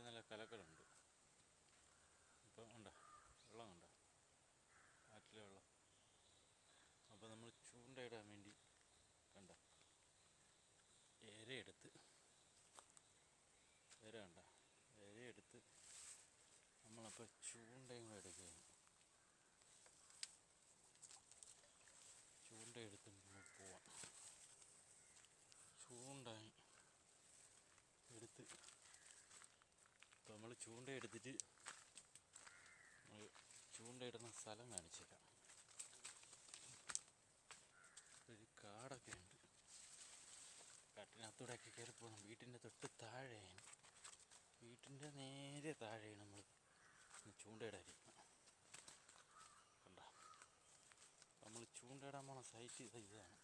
കാറ്റ് നല്ല കലക്കലുണ്ട് ഇപ്പം ഉണ്ടോ? വെള്ളം കാറ്റിലെ വെള്ളം. അപ്പോൾ നമ്മൾ ചൂണ്ടയിടാൻ വേണ്ടി കണ്ട? ഇരയെടുത്ത് ഇര കണ്ട? ഇരയെടുത്ത് നമ്മളപ്പോൾ ചൂണ്ടയും എടുക്കുകയാണ്. ഇപ്പോൾ നമ്മൾ ചൂണ്ടയിടുന്ന സ്ഥലം കാണിച്ചേക്കാം ഒരു കാടൊക്കെ ഉണ്ട്. കാട്ടിനകത്തൂടെയൊക്കെ കയറി പോകണം വീട്ടിന്റെ തൊട്ട് താഴെയാണ്. വീട്ടിന്റെ നേരെ താഴെയാണ് നമ്മൾ ചൂണ്ടയിടാതിരിക്കുന്നത് കണ്ട? നമ്മൾ ചൂണ്ടയിടാൻ പോണ സൈറ്റ് ഇത് ഇതാണ്.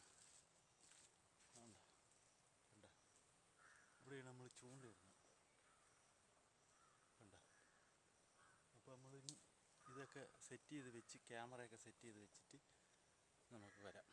ഇവിടെയാണ് നമ്മൾ ചൂണ്ടയിടുന്നത് കണ്ട അപ്പോൾ നമ്മളിനി സെറ്റ് ചെയ്ത് വെച്ച് ക്യാമറയൊക്കെ സെറ്റ് ചെയ്ത് വെച്ചിട്ട് നമുക്ക് വരാം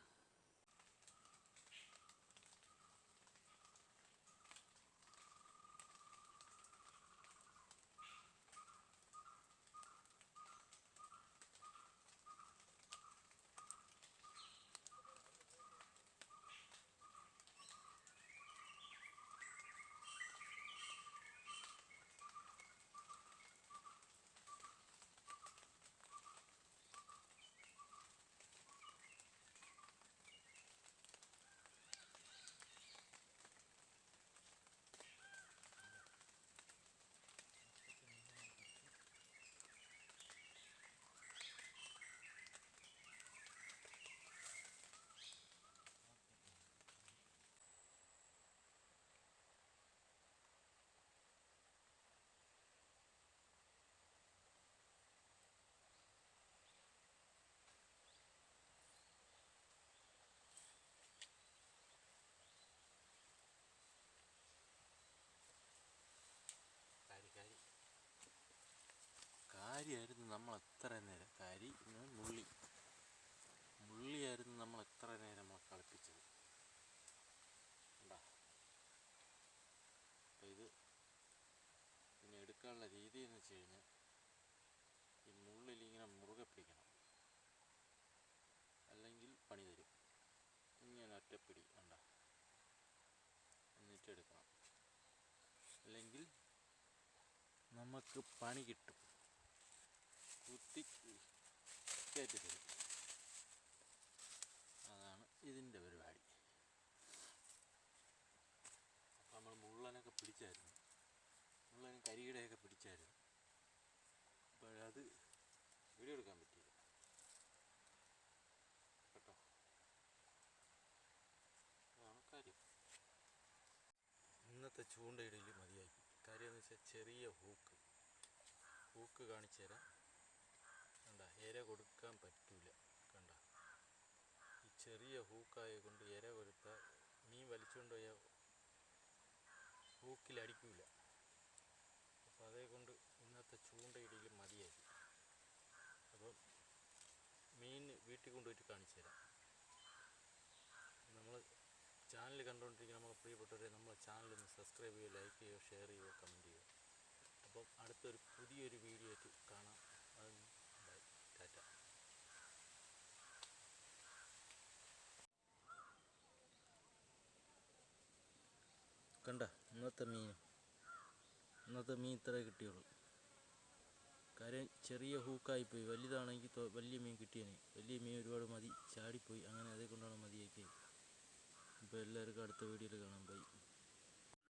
കാരി കാരി കാര്യമായിരുന്നു നമ്മൾ എത്ര നേരം കരി മുള്ളി. മുള്ളിയായിരുന്നു നമ്മൾ എത്ര നേരം നമ്മൾ കളിപ്പിച്ചത്. അപ്പം ഇത് പിന്നെ എടുക്കാനുള്ള രീതി എന്ന് വെച്ച് കഴിഞ്ഞാൽ ഈ മുള്ളിൽ ഇങ്ങനെ മുറുകെ പിടിക്കണം. അല്ലെങ്കിൽ പണി തരും. ഇങ്ങനെ ഒറ്റപ്പിടി കണ്ട? എന്നിട്ട് എടുക്കണം. അല്ലെങ്കിൽ നമുക്ക് പണി കിട്ടും. കുത്തി കയറ്റി തരും അതാണ് ഇതിന്റെ പരിപാടി. അപ്പം നമ്മൾ മുള്ളനൊക്കെ പിടിച്ചായിരുന്നു. മുള്ളനും കരികിടയൊക്കെ പിടിച്ചായിരുന്നു. അപ്പോഴത് വീഡിയോ എടുക്കാൻ പറ്റിയില്ല. കേട്ടോ? അതാണ് കാര്യം. ഇന്നത്തെ ചൂണ്ടയിടയിൽ മതിയായി. കാര്യം എന്ന് വെച്ചാൽ ചെറിയ ഹൂക്ക്. ഹൂക്ക് കാണിച്ചു തരാം. ഇര കൊടുക്കാൻ പറ്റില്ല കണ്ട? ഈ ചെറിയ ഹൂക്കായ കൊണ്ട് ഇര കൊടുത്താൽ മീൻ വലിച്ചുകൊണ്ട് പോയാൽ ഹൂക്കിലടിക്കില്ല അപ്പോൾ അതേ കൊണ്ട് ഇന്നത്തെ ചൂണ്ടയിടയിൽ മതിയായി. അപ്പം മീൻ വീട്ടിൽ കൊണ്ടുപോയിട്ട് കാണിച്ചു തരാം. നമ്മൾ ചാനൽ കണ്ടുകൊണ്ടിരിക്കുന്ന നമ്മളെ പ്രിയപ്പെട്ടവരെ നമ്മളെ ചാനൽ ഒന്ന് സബ്സ്ക്രൈബ് ചെയ്യുക ലൈക്ക് ചെയ്യുക ഷെയർ ചെയ്യുക കമന്റ് ചെയ്യുക. അപ്പം അടുത്തൊരു പുതിയൊരു വീഡിയോ ആയിട്ട് കാണാം അത് ബൈ ടാറ്റ കണ്ട ഇന്നത്തെ മീൻ. ഇന്നത്തെ മീൻ ഇത്രേ കിട്ടിയുള്ളൂ. കാര്യം ചെറിയ ഹൂക്കായിപ്പോയി. വലുതാണെങ്കിൽ തൊ- വലിയ മീൻ കിട്ടിയേനെ. വലിയ മീൻ ഒരുപാട് മതി. ചാടിപ്പോയി. അങ്ങനെ അതേ കൊണ്ടാണ് മതിയാക്കിയത്. അപ്പോൾ എല്ലാവർക്കും അടുത്ത വീഡിയോയിൽ കാണാം. ബൈ.